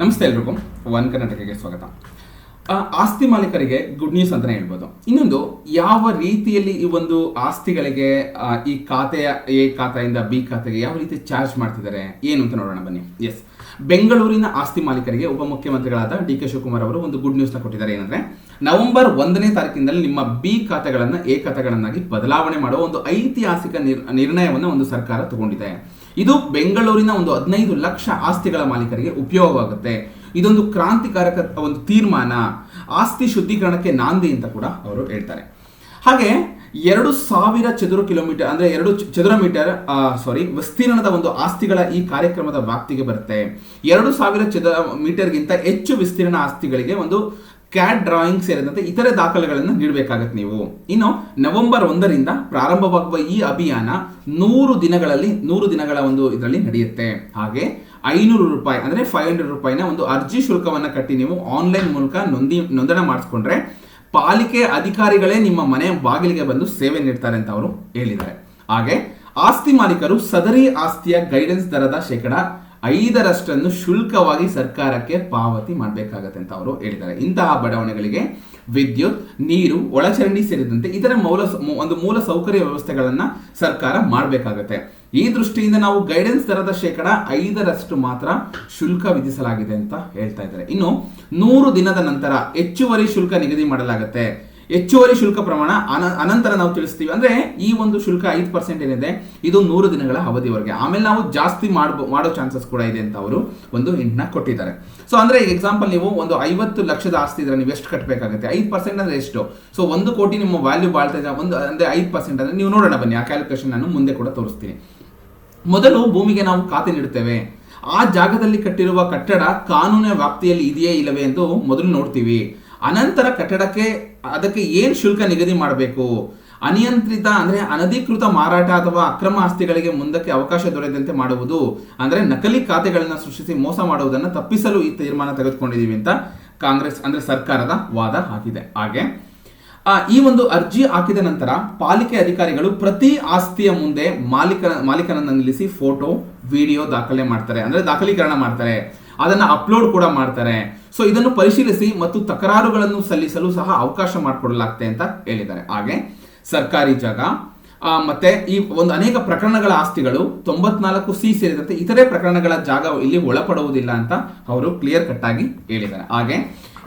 ನಮಸ್ತೆ ಎಲ್ರಿಗೂ. ಒನ್ ಕರ್ನಾಟಕಕ್ಕೆ ಸ್ವಾಗತ. ಆಸ್ತಿ ಮಾಲೀಕರಿಗೆ ಗುಡ್ ನ್ಯೂಸ್ ಅಂತಲೇ ಹೇಳ್ಬೋದು. ಇನ್ನೊಂದು, ಯಾವ ರೀತಿಯಲ್ಲಿ ಈ ಒಂದು ಆಸ್ತಿಗಳಿಗೆ ಈ ಖಾತೆಯ, ಎ ಖಾತೆಯಿಂದ ಬಿ ಖಾತೆಗೆ ಯಾವ ರೀತಿ ಚಾರ್ಜ್ ಮಾಡ್ತಿದ್ದಾರೆ? ಏನು ಅಂತ ನೋಡೋಣ ಬನ್ನಿ. ಎಸ್ ಬೆಂಗಳೂರಿನ ಆಸ್ತಿ ಮಾಲೀಕರಿಗೆ ಉಪಮುಖ್ಯಮಂತ್ರಿಗಳಾದ ಡಿ ಕೆ ಶಿವಕುಮಾರ್ ಅವರು ಒಂದು ಗುಡ್ ನ್ಯೂಸ್ನ ಕೊಟ್ಟಿದ್ದಾರೆ. ಏನಂದ್ರೆ, ನವೆಂಬರ್ ಒಂದನೇ ತಾರೀಕಿನಲ್ಲಿ ನಿಮ್ಮ ಬಿ ಖಾತೆಗಳನ್ನು, ಎ ಖಾತೆಗಳನ್ನಾಗಿ ಬದಲಾವಣೆ ಮಾಡುವ ಒಂದು ಐತಿಹಾಸಿಕ ನಿರ್- ನಿರ್ಣಯವನ್ನು ಒಂದು ಸರ್ಕಾರ ತಗೊಂಡಿದೆ. ಇದು ಬೆಂಗಳೂರಿನ ಒಂದು ಹದಿನೈದು ಲಕ್ಷ ಆಸ್ತಿಗಳ ಮಾಲೀಕರಿಗೆ ಉಪಯೋಗವಾಗುತ್ತೆ. ಇದೊಂದು ಕ್ರಾಂತಿಕಾರಕ ಒಂದು ತೀರ್ಮಾನ. ಆಸ್ತಿ ಶುದ್ಧೀಕರಣಕ್ಕೆ ನಾಂದಿ ಅಂತ ಕೂಡ ಅವರು ಹೇಳ್ತಾರೆ. ಹಾಗೆ ಎರಡು ಸಾವಿರ ಚದುರ ಕಿಲೋಮೀಟರ್ ಅಂದ್ರೆ ಎರಡು ಚದುರ ಮೀಟರ್ ಸಾರಿ ವಿಸ್ತೀರ್ಣದ ಒಂದು ಆಸ್ತಿಗಳ ಈ ಕಾರ್ಯಕ್ರಮದ ವ್ಯಾಪ್ತಿಗೆ ಬರುತ್ತೆ. ಎರಡು ಸಾವಿರ ಚದುರ ಮೀಟರ್ಗಿಂತ ಹೆಚ್ಚು ವಿಸ್ತೀರ್ಣ ಆಸ್ತಿಗಳಿಗೆ ಒಂದು ಕ್ಯಾಟ್ ಡ್ರಾಯಿಂಗ್ ಸೇರಿದಂತೆ ಇತರೆ ದಾಖಲೆಗಳನ್ನು ನೀಡಬೇಕಾಗತ್ತೆ ನೀವು. ಇನ್ನು ನವೆಂಬರ್ ಒಂದರಿಂದ ಪ್ರಾರಂಭವಾಗುವ ಈ ಅಭಿಯಾನ ನೂರು ದಿನಗಳಲ್ಲಿ, ನೂರು ದಿನಗಳ ಒಂದು ಇದರಲ್ಲಿ ನಡೆಯುತ್ತೆ. ಹಾಗೆ ಐನೂರು ರೂಪಾಯಿ ಅಂದ್ರೆ ಫೈವ್ ಹಂಡ್ರೆಡ್ ರೂಪಾಯಿನ ಒಂದು ಅರ್ಜಿ ಶುಲ್ಕವನ್ನು ಕಟ್ಟಿ ನೀವು ಆನ್ಲೈನ್ ಮೂಲಕ ನೊಂದಿ, ನೋಂದಣಿ ಮಾಡಿಸ್ಕೊಂಡ್ರೆ ಪಾಲಿಕೆ ಅಧಿಕಾರಿಗಳೇ ನಿಮ್ಮ ಮನೆ ಬಾಗಿಲಿಗೆ ಬಂದು ಸೇವೆ ನೀಡ್ತಾರೆ ಅಂತ ಅವರು ಹೇಳಿದ್ದಾರೆ. ಹಾಗೆ ಆಸ್ತಿ ಮಾಲೀಕರು ಸದರಿ ಆಸ್ತಿಯ ಗೈಡೆನ್ಸ್ ದರದ ಶೇಕಡ ಐದರಷ್ಟನ್ನು ಶುಲ್ಕವಾಗಿ ಸರ್ಕಾರಕ್ಕೆ ಪಾವತಿ ಮಾಡಬೇಕಾಗತ್ತೆ ಅಂತ ಅವರು ಹೇಳಿದ್ದಾರೆ. ಇಂತಹ ಬಡಾವಣೆಗಳಿಗೆ ವಿದ್ಯುತ್, ನೀರು, ಒಳಚರಂಡಿ ಸೇರಿದಂತೆ ಇತರ ಮೌಲ ಒಂದು ಮೂಲ ಸೌಕರ್ಯ ವ್ಯವಸ್ಥೆಗಳನ್ನು ಸರ್ಕಾರ ಮಾಡಬೇಕಾಗತ್ತೆ. ಈ ದೃಷ್ಟಿಯಿಂದ ನಾವು ಗೈಡೆನ್ಸ್ ದರದ ಶೇಕಡ ಐದರಷ್ಟು ಮಾತ್ರ ಶುಲ್ಕ ವಿಧಿಸಲಾಗಿದೆ ಅಂತ ಹೇಳ್ತಾ ಇದ್ದಾರೆ. ಇನ್ನು ನೂರು ದಿನದ ನಂತರ ಹೆಚ್ಚುವರಿ ಶುಲ್ಕ ನಿಗದಿ ಮಾಡಲಾಗುತ್ತೆ. ಹೆಚ್ಚುವರಿ ಶುಲ್ಕ ಪ್ರಮಾಣ ಅನ- ಅನಂತರ ನಾವು ತಿಳಿಸ್ತೀವಿ. ಅಂದ್ರೆ ಈ ಒಂದು ಶುಲ್ಕ ಐದು ಪರ್ಸೆಂಟ್ ಏನಿದೆ, ಇದು ನೂರು ದಿನಗಳ ಅವಧಿವರೆಗೆ. ಆಮೇಲೆ ನಾವು ಜಾಸ್ತಿ ಮಾಡ್ಬೋ, ಮಾಡೋ ಚಾನ್ಸಸ್ ಕೂಡ ಇದೆ ಅಂತ ಅವರು ಒಂದು ಹಿಂಟ್ನ ಕೊಟ್ಟಿದ್ದಾರೆ. ಸೊ ಅಂದ್ರೆ ಈಗ ಎಕ್ಸಾಂಪಲ್ ನೀವು ಒಂದು ಐವತ್ತು ಲಕ್ಷದ ಆಸ್ತಿ ಇದ್ರೆ ನೀವು ಎಷ್ಟು ಕಟ್ಟಬೇಕಾಗುತ್ತೆ ಐದು ಪರ್ಸೆಂಟ್ ಅಂದ್ರೆ ಎಷ್ಟು? ಸೊ ಒಂದು ಕೋಟಿ ನಿಮ್ಮ ವ್ಯಾಲ್ಯೂ ಬಾಳ್ತಾ ಇದೆ, ಒಂದು, ಅಂದ್ರೆ ಐದು ಪರ್ಸೆಂಟ್ ಅಂದ್ರೆ ನೀವು ನೋಡೋಣ ಬನ್ನಿ, ಆ ಕ್ಯಾಲ್ಕುಲೇಷನ್ ನಾನು ಮುಂದೆ ಕೂಡ ತೋರಿಸ್ತೀನಿ. ಮೊದಲು ಭೂಮಿಗೆ ನಾವು ಖಾತೆ ನೀಡುತ್ತೇವೆ. ಆ ಜಾಗದಲ್ಲಿ ಕಟ್ಟಿರುವ ಕಟ್ಟಡ ಕಾನೂನಿನ ವ್ಯಾಪ್ತಿಯಲ್ಲಿ ಇದೆಯೇ ಇಲ್ಲವೇ ಎಂದು ಮೊದಲು ನೋಡ್ತೀವಿ. ಅನಂತರ ಕಟ್ಟಡಕ್ಕೆ ಅದಕ್ಕೆ ಏನು ಶುಲ್ಕ ನಿಗದಿ ಮಾಡಬೇಕು? ಅನಿಯಂತ್ರಿತ ಅಂದ್ರೆ ಅನಧಿಕೃತ ಮಾರಾಟ ಅಥವಾ ಅಕ್ರಮ ಆಸ್ತಿಗಳಿಗೆ ಮುಂದಕ್ಕೆ ಅವಕಾಶ ದೊರೆಯದಂತೆ ಮಾಡುವುದು, ಅಂದ್ರೆ ನಕಲಿ ಖಾತೆಗಳನ್ನ ಸೃಷ್ಟಿಸಿ ಮೋಸ ಮಾಡುವುದನ್ನು ತಪ್ಪಿಸಲು ಈ ತೀರ್ಮಾನ ತೆಗೆದುಕೊಂಡಿದ್ದೀವಿ ಅಂತ ಕಾಂಗ್ರೆಸ್ ಅಂದ್ರೆ ಸರ್ಕಾರದ ವಾದ ಆಗಿದೆ ಹಾಗೆ ಈ ಒಂದು ಅರ್ಜಿ ಹಾಕಿದ ನಂತರ ಪಾಲಿಕೆ ಅಧಿಕಾರಿಗಳು ಪ್ರತಿ ಆಸ್ತಿಯ ಮುಂದೆ ಮಾಲೀಕ ಮಾಲೀಕನನ್ನು ನಿಲ್ಲಿಸಿ ಫೋಟೋ, ವಿಡಿಯೋ ದಾಖಲೆ ಮಾಡ್ತಾರೆ. ಅಂದ್ರೆ ದಾಖಲೀಕರಣ ಮಾಡ್ತಾರೆ. ಅದನ್ನ ಅಪ್ಲೋಡ್ ಕೂಡ ಮಾಡ್ತಾರೆ. ಸೊ ಇದನ್ನು ಪರಿಶೀಲಿಸಿ ಮತ್ತು ತಕರಾರುಗಳನ್ನು ಸಲ್ಲಿಸಲು ಸಹ ಅವಕಾಶ ಮಾಡಿಕೊಡಲಾಗ್ತದೆ ಅಂತ ಹೇಳಿದ್ದಾರೆ. ಹಾಗೆ ಸರ್ಕಾರಿ ಜಾಗ ಮತ್ತೆ ಈ ಒಂದು ಅನೇಕ ಪ್ರಕರಣಗಳ ಆಸ್ತಿಗಳು ತೊಂಬತ್ನಾಲ್ಕು ಸಿ ಸೇರಿದಂತೆ ಇತರೆ ಪ್ರಕರಣಗಳ ಜಾಗ ಇಲ್ಲಿ ಒಳಪಡುವುದಿಲ್ಲ ಅಂತ ಅವರು ಕ್ಲಿಯರ್ ಕಟ್ ಆಗಿ ಹೇಳಿದ್ದಾರೆ. ಹಾಗೆ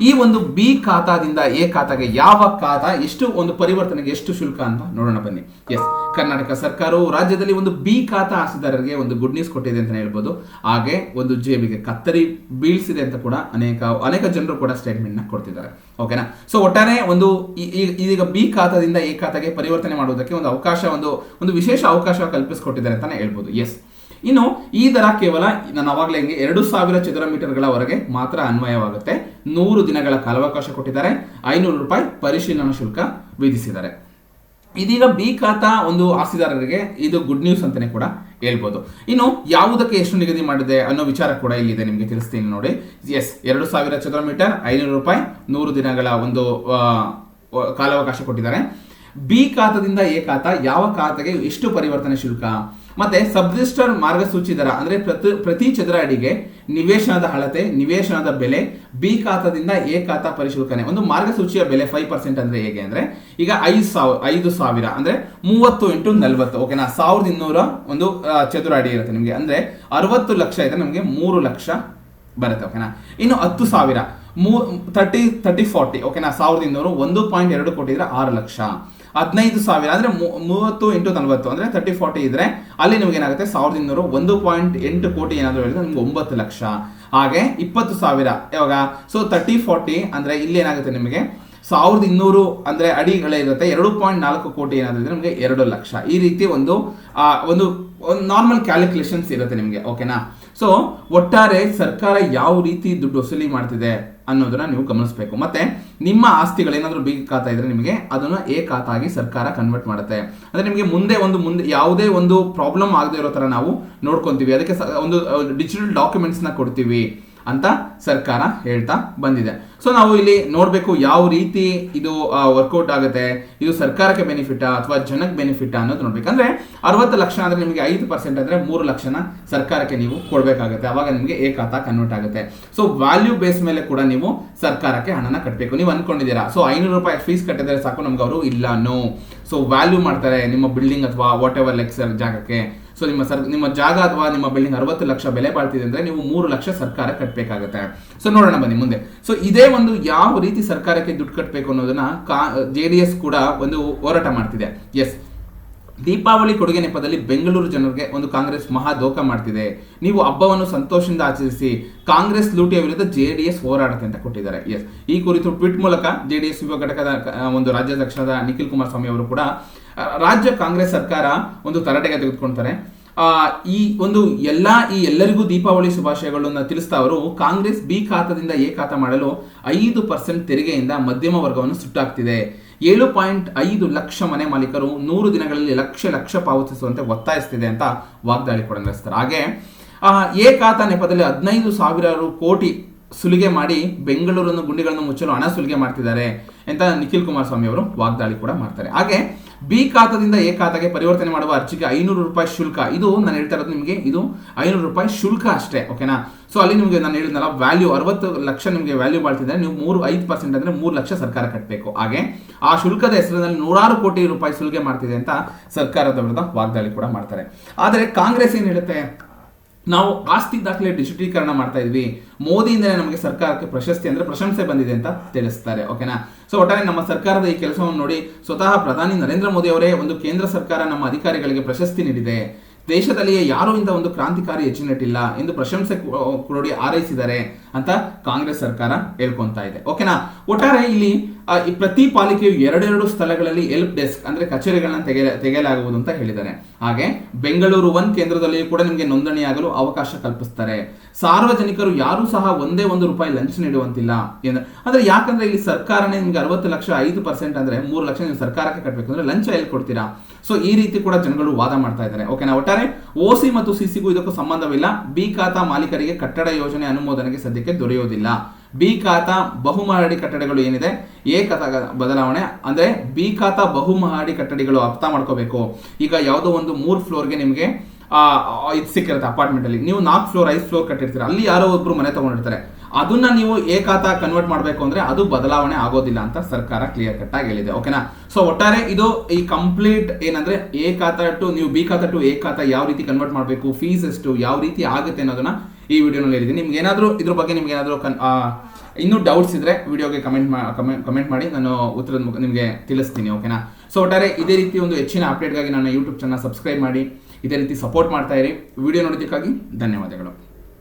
ಈ ಒಂದು ಬಿ ಖಾತಾದಿಂದ ಎ ಖಾತಾಗೆ ಯಾವ ಖಾತಾ, ಎಷ್ಟು ಒಂದು ಪರಿವರ್ತನೆಗೆ ಎಷ್ಟು ಶುಲ್ಕ ಅಂತ ನೋಡೋಣ ಬನ್ನಿ. ಎಸ್ ಕರ್ನಾಟಕ ಸರ್ಕಾರವು ರಾಜ್ಯದಲ್ಲಿ ಒಂದು ಬಿ ಖಾತಾ ಹಾಸಿದಾರರಿಗೆ ಒಂದು ಗುಡ್ ನ್ಯೂಸ್ ಕೊಟ್ಟಿದೆ ಅಂತ ಹೇಳ್ಬೋದು. ಹಾಗೆ ಒಂದು ಜೇಬಿಗೆ ಕತ್ತರಿ ಬೀಳ್ಸಿದೆ ಅಂತ ಕೂಡ ಅನೇಕ ಅನೇಕ ಜನರು ಕೂಡ ಸ್ಟೇಟ್ಮೆಂಟ್ನ ಕೊಡ್ತಿದ್ದಾರೆ. ಓಕೆನಾ ಸೊ ಒಟ್ಟಾರೆ ಒಂದು ಇದೀಗ ಬಿ ಖಾತಾದಿಂದ ಎ ಖಾತಾಗೆ ಪರಿವರ್ತನೆ ಮಾಡುವುದಕ್ಕೆ ಒಂದು ಅವಕಾಶ, ಒಂದು ಒಂದು ವಿಶೇಷ ಅವಕಾಶ ಕಲ್ಪಿಸಿಕೊಟ್ಟಿದ್ದಾರೆ ಅಂತಾನೆ ಹೇಳ್ಬೋದು. ಎಸ್ ಇನ್ನು ಈ ದರ ಕೇವಲ ನಾನು ಅವಾಗಲೇ ಹಿಂಗೆ ಎರಡು ಸಾವಿರ ಚದರ ಮೀಟರ್ಗಳವರೆಗೆ ಮಾತ್ರ ಅನ್ವಯವಾಗುತ್ತೆ. ನೂರು ದಿನಗಳ ಕಾಲಾವಕಾಶ ಕೊಟ್ಟಿದ್ದಾರೆ. ಐನೂರು ರೂಪಾಯಿ ಪರಿಶೀಲನಾ ಶುಲ್ಕ ವಿಧಿಸಿದ್ದಾರೆ. ಇದೀಗ ಬಿ ಖಾತ ಒಂದು ಆಸ್ತಿದಾರರಿಗೆ ಇದು ಗುಡ್ ನ್ಯೂಸ್ ಅಂತಾನೆ ಕೂಡ ಹೇಳ್ಬೋದು. ಇನ್ನು ಯಾವುದಕ್ಕೆ ಎಷ್ಟು ನಿಗದಿ ಮಾಡಿದೆ ಅನ್ನೋ ವಿಚಾರ ಕೂಡ ಇಲ್ಲಿದೆ ನಿಮಗೆ ತಿಳಿಸ್ತೀನಿ ನೋಡಿ. ಎಸ್ ಎರಡು ಸಾವಿರ ಚದರ ಮೀಟರ್, ಐನೂರು ರೂಪಾಯಿ, ನೂರು ದಿನಗಳ ಒಂದು ಕಾಲಾವಕಾಶ ಕೊಟ್ಟಿದ್ದಾರೆ. ಬಿ ಖಾತದಿಂದ ಎ ಖಾತ ಯಾವ ಖಾತೆಗೆ ಎಷ್ಟು ಪರಿವರ್ತನೆ ಶುಲ್ಕ? ಮತ್ತೆ ಸಬ್ರಿಜಿಸ್ಟರ್ ಮಾರ್ಗಸೂಚಿ ದರ ಅಂದ್ರೆ ಪ್ರತಿ ಪ್ರತಿ ಚದರ ಅಡಿಗೆ ನಿವೇಶನದ ಅಳತೆ, ನಿವೇಶನದ ಬೆಲೆ ಬಿ ಖಾತಾದಿಂದ ಎ ಖಾತಾ ಪರಿಶುಲ್ಕನೆ ಒಂದು ಮಾರ್ಗಸೂಚಿಯ ಬೆಲೆ ಫೈವ್ ಪರ್ಸೆಂಟ್ ಅಂದ್ರೆ ಹೇಗೆ ಅಂದ್ರೆ, ಈಗ ಐದು ಸಾವಿರ ಐದು ಸಾವಿರ ಅಂದ್ರೆ ಮೂವತ್ತು ಇಂಟು ನಲ್ವತ್ತು ಓಕೆನಾ ಸಾವಿರದ ಇನ್ನೂರ ಒಂದು ಚದುರ ಅಡಿ ಇರುತ್ತೆ ನಿಮಗೆ. ಅಂದ್ರೆ ಅರವತ್ತು ಲಕ್ಷ ಇದೆ ನಮಗೆ ಮೂರು ಲಕ್ಷ ಬರುತ್ತೆ ಓಕೆನಾ ಇನ್ನು ಹತ್ತು ಸಾವಿರ, ಮೂ ತರ್ಟಿ ತರ್ಟಿ ಫಾರ್ಟಿ ಓಕೆನಾ ಸಾವಿರದ ಇನ್ನೂರು, ಒಂದು ಪಾಯಿಂಟ್ ಎರಡು ಕೋಟಿ ಇದ್ರೆ ಆರು ಲಕ್ಷ. ಹದಿನೈದು ಸಾವಿರ, ಅಂದ್ರೆ ಮೂವತ್ತು ಇಂಟು ನಲವತ್ತು, ಅಂದ್ರೆ ತರ್ಟಿ ಫಾರ್ಟಿ ಇದ್ರೆ ಅಲ್ಲಿ ನಿಮ್ಗೆ ಏನಾಗುತ್ತೆ? ಸಾವಿರದ ಇನ್ನೂರು, ಒಂದು ಪಾಯಿಂಟ್ ಎಂಟು ಕೋಟಿ ಏನಾದರೂ ಹೇಳಿದ್ರೆ ನಿಮ್ಗೆ ಒಂಬತ್ತು ಲಕ್ಷ. ಹಾಗೆ ಇಪ್ಪತ್ತು ಸಾವಿರ, ಯಾವಾಗ? ಸೊ ತರ್ಟಿ ಫಾರ್ಟಿ ಅಂದ್ರೆ ಇಲ್ಲಿ ಏನಾಗುತ್ತೆ ನಿಮಗೆ? ಸಾವಿರದ ಇನ್ನೂರು ಅಂದ್ರೆ ಅಡಿಗಳೇ ಇರುತ್ತೆ, ಎರಡು ಪಾಯಿಂಟ್ ನಾಲ್ಕು ಕೋಟಿ ಏನಾದರೂ ನಿಮಗೆ ಎರಡು ಲಕ್ಷ. ಈ ರೀತಿ ಒಂದು ಒಂದು ಒಂದು ನಾರ್ಮಲ್ ಕ್ಯಾಲ್ಕುಲೇಷನ್ಸ್ ಇರುತ್ತೆ ನಿಮಗೆ ಓಕೆನಾ ಸೊ ಒಟ್ಟಾರೆ ಸರ್ಕಾರ ಯಾವ ರೀತಿ ದುಡ್ಡು ವಸೂಲಿ ಮಾಡ್ತಿದೆ? ಅನ್ನೋದನ್ನ ನೀವು ಗಮನಿಸಬೇಕು. ಮತ್ತೆ ನಿಮ್ಮ ಆಸ್ತಿಗಳು ಏನಾದರೂ ಬಿ ಖಾತಾ ಇದ್ರೆ ನಿಮಗೆ ಅದನ್ನ ಎ ಖಾತಾಗಿ ಸರ್ಕಾರ ಕನ್ವರ್ಟ್ ಮಾಡುತ್ತೆ. ಅಂದ್ರೆ ನಿಮಗೆ ಮುಂದೆ ಒಂದು ಮುಂದೆ ಯಾವುದೇ ಒಂದು ಪ್ರಾಬ್ಲಮ್ ಆಗದೆ ಇರೋ ತರ ನಾವು ನೋಡ್ಕೊಂತೀವಿ. ಅದಕ್ಕೆ ಒಂದು ಡಿಜಿಟಲ್ ಡಾಕ್ಯುಮೆಂಟ್ಸ್ನ ಕೊಡ್ತೀವಿ. ಅಂತ ಸರ್ಕಾರ ಹೇಳ್ತಾ ಬಂದಿದೆ. ಸೊ ನಾವು ಇಲ್ಲಿ ನೋಡಬೇಕು ಯಾವ ರೀತಿ ಇದು ವರ್ಕೌಟ್ ಆಗುತ್ತೆ, ಇದು ಸರ್ಕಾರಕ್ಕೆ ಬೆನಿಫಿಟಾ ಅಥವಾ ಜನಕ್ಕೆ ಬೆನಿಫಿಟ್ ಅನ್ನೋದು ನೋಡ್ಬೇಕು. ಅಂದ್ರೆ ಅರವತ್ತು ಲಕ್ಷ ಅಂದ್ರೆ ನಿಮಗೆ ಐದು ಪರ್ಸೆಂಟ್ ಅಂದ್ರೆ ಮೂರು ಲಕ್ಷನ ಸರ್ಕಾರಕ್ಕೆ ನೀವು ಕೊಡಬೇಕಾಗುತ್ತೆ. ಅವಾಗ ನಿಮಗೆ ಏಕಾತ ಕನ್ವರ್ಟ್ ಆಗುತ್ತೆ. ಸೊ ವ್ಯಾಲ್ಯೂ ಬೇಸ್ ಮೇಲೆ ಕೂಡ ನೀವು ಸರ್ಕಾರಕ್ಕೆ ಹಣನ ಕಟ್ಟಬೇಕು ನೀವು ಅನ್ಕೊಂಡಿದ್ದೀರಾ? ಸೊ ಐನೂರು ರೂಪಾಯಿ ಫೀಸ್ ಕಟ್ಟಿದ್ರೆ ಸಾಕು ನಮ್ಗೆ ಅವರು ಇಲ್ಲ ನೋ ಸೊ ವ್ಯಾಲ್ಯೂ ಮಾಡ್ತಾರೆ ನಿಮ್ಮ ಬಿಲ್ಡಿಂಗ್ ಅಥವಾ ವಾಟ್ ಎವರ್ ಲೆಕ್ಸರ್ ಜಾಗಕ್ಕೆ. ಸೊ ನಿಮ್ಮ ಸರ್, ನಿಮ್ಮ ಜಾಗ ಅಥವಾ ನಿಮ್ಮ ಬಿಲ್ಡಿಂಗ್ ಅರವತ್ತು ಲಕ್ಷ ಬೆಲೆ ಬಾಳ್ತಿದೆ ಅಂದ್ರೆ ನೀವು ಮೂರು ಲಕ್ಷ ಸರ್ಕಾರ ಕಟ್ಟಬೇಕಾಗುತ್ತೆ ಸೊ ನೋಡೋಣ ಬನ್ನಿ ಮುಂದೆ. ಸೊ ಇದೇ ಒಂದು ಯಾವ ರೀತಿ ಸರ್ಕಾರಕ್ಕೆ ದುಡ್ಡು ಕಟ್ಟಬೇಕು ಅನ್ನೋದನ್ನ ಕಾ, ಜೆ ಡಿ ಎಸ್ ಕೂಡ ಒಂದು ಹೋರಾಟ ಮಾಡ್ತಿದೆ. ಎಸ್ ದೀಪಾವಳಿ ಕೊಡುಗೆ ನೆಪದಲ್ಲಿ ಬೆಂಗಳೂರು ಜನರಿಗೆ ಒಂದು ಕಾಂಗ್ರೆಸ್ ಮಹಾ ದೋಖ ಮಾಡ್ತಿದೆ. ನೀವು ಹಬ್ಬವನ್ನು ಸಂತೋಷದಿಂದ ಆಚರಿಸಿ, ಕಾಂಗ್ರೆಸ್ ಲೂಟಿಯ ವಿರುದ್ಧ ಜೆ ಡಿ ಎಸ್ ಹೋರಾಡುತ್ತೆ ಅಂತ ಕೊಟ್ಟಿದ್ದಾರೆ. ಎಸ್ ಈ ಕುರಿತು ಟ್ವಿಟ್ ಮೂಲಕ ಜೆ ಡಿ ಎಸ್ ಯುವ ಘಟಕದ ಒಂದು ರಾಜ್ಯಾಧ್ಯಕ್ಷರಾದ ನಿಖಿಲ್ ಕುಮಾರಸ್ವಾಮಿ ಅವರು ಕೂಡ ರಾಜ್ಯ ಕಾಂಗ್ರೆಸ್ ಸರ್ಕಾರ ಒಂದು ತರಾಟೆಗೆ ತೆಗೆದುಕೊಳ್ತಾರೆ. ಈ ಒಂದು ಎಲ್ಲ ಈ ಎಲ್ಲರಿಗೂ ದೀಪಾವಳಿ ಶುಭಾಶಯಗಳನ್ನು ತಿಳಿಸ್ತಾ ಅವರು ಕಾಂಗ್ರೆಸ್ ಬಿ ಖಾತದಿಂದ ಎ ಖಾತಾ ಮಾಡಲು ಐದು ಪರ್ಸೆಂಟ್ ತೆರಿಗೆಯಿಂದ ಮಧ್ಯಮ ವರ್ಗವನ್ನು ಸುಟ್ಟಾಗ್ತಿದೆ. ಏಳು ಪಾಯಿಂಟ್ ಐದು ಲಕ್ಷ ಮನೆ ಮಾಲೀಕರು ನೂರು ದಿನಗಳಲ್ಲಿ ಲಕ್ಷ ಲಕ್ಷ ಪಾವತಿಸುವಂತೆ ಒತ್ತಾಯಿಸ್ತಿದೆ ಅಂತ ವಾಗ್ದಾಳಿ ಕೂಡ ನಡೆಸ್ತಾರೆ ಹಾಗೆ ಆ, ಎ ಖಾತಾ ನೆಪದಲ್ಲಿ ಹದಿನೈದು ಸಾವಿರಾರು ಕೋಟಿ ಸುಲಿಗೆ ಮಾಡಿ ಬೆಂಗಳೂರನ್ನು ಗುಂಡಿಗಳನ್ನು ಮುಚ್ಚಲು ಹಣ ಸುಲಿಗೆ ಮಾಡ್ತಿದ್ದಾರೆ ಅಂತ ನಿಖಿಲ್ ಕುಮಾರಸ್ವಾಮಿ ಅವರು ವಾಗ್ದಾಳಿ ಕೂಡ ಮಾಡ್ತಾರೆ. ಹಾಗೆ ಬಿ ಖಾತದಿಂದ ಎ ಖಾತಾಗೆ ಪರಿವರ್ತನೆ ಮಾಡುವ ಅರ್ಜಿಗೆ ಐನೂರು ರೂಪಾಯಿ ಶುಲ್ಕ. ಇದು ನಾನು ಹೇಳ್ತಾ ಇರೋದು ನಿಮಗೆ, ಇದು ಐನೂರು ರೂಪಾಯಿ ಶುಲ್ಕ ಅಷ್ಟೇ ಓಕೆನಾ ಸೊ ಅಲ್ಲಿ ನಿಮಗೆ ನಾನು ಹೇಳಿದ್ನಲ್ಲ ವ್ಯಾಲ್ಯೂ ಅರವತ್ತು ಲಕ್ಷ ನಿಮಗೆ ವ್ಯಾಲ್ಯೂ ಬಾಳ್ತಿದ್ರೆ ನೀವು ಮೂರು, ಐದು ಪರ್ಸೆಂಟ್ ಅಂದ್ರೆ ಮೂರು ಲಕ್ಷ ಸರ್ಕಾರ ಕಟ್ಟಬೇಕು ಹಾಗೆ ಆ ಶುಲ್ಕದ ಹೆಸರಿನಲ್ಲಿ ನೂರಾರು ಕೋಟಿ ರೂಪಾಯಿ ಸುಲಿಗೆ ಮಾಡ್ತಿದೆ ಅಂತ ಸರ್ಕಾರದ ವಿರುದ್ಧ ವಾಗ್ದಾಳಿ ಕೂಡ ಮಾಡ್ತಾರೆ. ಆದರೆ ಕಾಂಗ್ರೆಸ್ ಏನು ಹೇಳುತ್ತೆ? ನಾವು ಆಸ್ತಿ ದಾಖಲೆ ಡಿಜಿಟೀಕರಣ ಮಾಡ್ತಾ ಇದ್ವಿ. ಮೋದಿಯಿಂದಲೇ ನಮಗೆ ಸರ್ಕಾರಕ್ಕೆ ಪ್ರಶಸ್ತಿ ಅಂದ್ರೆ ಪ್ರಶಂಸೆ ಬಂದಿದೆ ಅಂತ ತಿಳಿಸ್ತಾರೆ ಓಕೆನಾ ಸೊ ಒಟ್ಟಾರೆ ನಮ್ಮ ಸರ್ಕಾರದ ಈ ಕೆಲಸವನ್ನು ನೋಡಿ ಸ್ವತಃ ಪ್ರಧಾನಿ ನರೇಂದ್ರ ಮೋದಿ ಅವರೇ ಒಂದು ಕೇಂದ್ರ ಸರ್ಕಾರ ನಮ್ಮ ಅಧಿಕಾರಿಗಳಿಗೆ ಪ್ರಶಸ್ತಿ ನೀಡಿದೆ. ದೇಶದಲ್ಲಿಯೇ ಯಾರೂ ಇಂಥ ಒಂದು ಕ್ರಾಂತಿಕಾರಿ ಹೆಚ್ಚು ನೆಟ್ಟಿಲ್ಲ ಎಂದು ಪ್ರಶಂಸೆ ಕೊಡಿ ಆರೈಸಿದ್ದಾರೆ ಅಂತ ಕಾಂಗ್ರೆಸ್ ಸರ್ಕಾರ ಹೇಳ್ಕೊಂತಾ ಇದೆ. ಓಕೆನಾ? ಒಟ್ಟಾರೆ ಇಲ್ಲಿ ಪ್ರತಿ ಪಾಲಿಕೆಯು ಎರಡೆರಡು ಸ್ಥಳಗಳಲ್ಲಿ ಹೆಲ್ಪ್ ಡೆಸ್ಕ್ ಅಂದ್ರೆ ಕಚೇರಿಗಳನ್ನ ತೆಗೆ ತೆಗೆಯಲಾಗುವುದು ಅಂತ ಹೇಳಿದ್ದಾರೆ. ಹಾಗೆ ಬೆಂಗಳೂರು ಒನ್ ಕೇಂದ್ರದಲ್ಲಿಯೂ ಕೂಡ ನಿಮಗೆ ನೋಂದಣಿಯಾಗಲು ಅವಕಾಶ ಕಲ್ಪಿಸ್ತಾರೆ. ಸಾರ್ವಜನಿಕರು ಯಾರೂ ಸಹ ಒಂದೇ ಒಂದು ರೂಪಾಯಿ ಲಂಚ ನೀಡುವಂತಿಲ್ಲ ಅಂದ್ರೆ ಯಾಕಂದ್ರೆ ಇಲ್ಲಿ ಸರ್ಕಾರನೇ ನಿಮ್ಗೆ ಅರವತ್ತು ಲಕ್ಷ ಐದು ಪರ್ಸೆಂಟ್ ಅಂದ್ರೆ ಮೂರು ಲಕ್ಷ ನೀವು ಸರ್ಕಾರಕ್ಕೆ ಕಟ್ಟಬೇಕು ಅಂದ್ರೆ ಲಂಚ ಎಲ್ಲಿ ಕೊಡ್ತೀರಾ ಸೊ ಈ ರೀತಿ ಕೂಡ ಜನಗಳು ವಾದ ಮಾಡ್ತಾ ಇದ್ದಾರೆ. ಓಕೆನಾ ಒಟ್ಟಾರೆ ಓಸಿ ಮತ್ತು ಸಿಸಿಗೂ ಇದಕ್ಕೂ ಸಂಬಂಧವಿಲ್ಲ. ಬಿ ಖಾತಾ ಮಾಲೀಕರಿಗೆ ಕಟ್ಟಡ ಯೋಜನೆ ಅನುಮೋದನೆಗೆ ಸದ್ಯಕ್ಕೆ ದೊರೆಯುವುದಿಲ್ಲ. ಬಿ ಖಾತಾ ಬಹುಮಹಡಿ ಕಟ್ಟಡಗಳು ಏನಿದೆ? ಖಾತಾ ಬದಲಾವಣೆ. ಅಂದ್ರೆ ಬಿ ಖಾತಾ ಬಹುಮಹಡಿ ಕಟ್ಟಡಗಳು ಅರ್ಥ ಮಾಡ್ಕೋಬೇಕು. ಈಗ ಯಾವುದೋ ಒಂದು ಮೂರ್ ಫ್ಲೋರ್ಗೆ ನಿಮಗೆ ಇದು ಸಿಕ್ಕಿರುತ್ತೆ ಅಪಾರ್ಟ್ಮೆಂಟ್ ಅಲ್ಲಿ. ನೀವು ನಾಲ್ಕು ಫ್ಲೋರ್ ಐದು ಫ್ಲೋರ್ ಕಟ್ಟಿರ್ತೀರ. ಅಲ್ಲಿ ಯಾರೋ ಒಬ್ರು ಮನೆ ತಗೊಂಡಿರ್ತಾರೆ. ಅದನ್ನ ನೀವು ಏಕಾತ ಕನ್ವರ್ಟ್ ಮಾಡಬೇಕು ಅಂದ್ರೆ ಅದು ಬದಲಾವಣೆ ಆಗೋದಿಲ್ಲ ಅಂತ ಸರ್ಕಾರ ಕ್ಲಿಯರ್ ಕಟ್ ಆಗಿ ಹೇಳಿದೆ. ಓಕೆನಾ ಸೊ ಒಟ್ಟಾರೆ ಇದು ಈ ಕಂಪ್ಲೀಟ್ ಏನಂದ್ರೆ ಏಕಾತ ಟು ನೀವು ಬಿ ಖಾತಾ ಟು ಏಕಾತ ಯಾವ ರೀತಿ ಕನ್ವರ್ಟ್ ಮಾಡಬೇಕು ಫೀಸ್ ಎಷ್ಟು, ಯಾವ ರೀತಿ ಆಗುತ್ತೆ ಅನ್ನೋದನ್ನ ಈ ವಿಡಿಯೋನಲ್ಲಿ ಹೇಳಿದ್ದೀನಿ. ನಿಮ್ಗೆ ಏನಾದರೂ ಇದ್ರ ಬಗ್ಗೆ ನಿಮ್ಗೆ ಏನಾದರೂ ಕನ್ ಇನ್ನೂ ಡೌಟ್ಸ್ ಇದ್ರೆ ವಿಡಿಯೋಗೆ ಕಮೆಂಟ್ ಕಮೆಂಟ್ ಮಾಡಿ ನಾನು ಉತ್ತರದ ನಿಮಗೆ ತಿಳಿಸ್ತೀನಿ. ಓಕೆನಾ ಸೊ ಒಟ್ಟಾರೆ ಇದೇ ರೀತಿ ಒಂದು ಹೆಚ್ಚಿನ ಅಪ್ಡೇಟ್ಗಾಗಿ ನನ್ನ ಯೂಟ್ಯೂಬ್ ಚಾನಲ್ ಸಬ್ಸ್ಕ್ರೈಬ್ ಮಾಡಿ. ಇದೇ ರೀತಿ ಸಪೋರ್ಟ್ ಮಾಡ್ತಾ ಇರಿ. ವಿಡಿಯೋ ನೋಡೋದಕ್ಕಾಗಿ ಧನ್ಯವಾದಗಳು.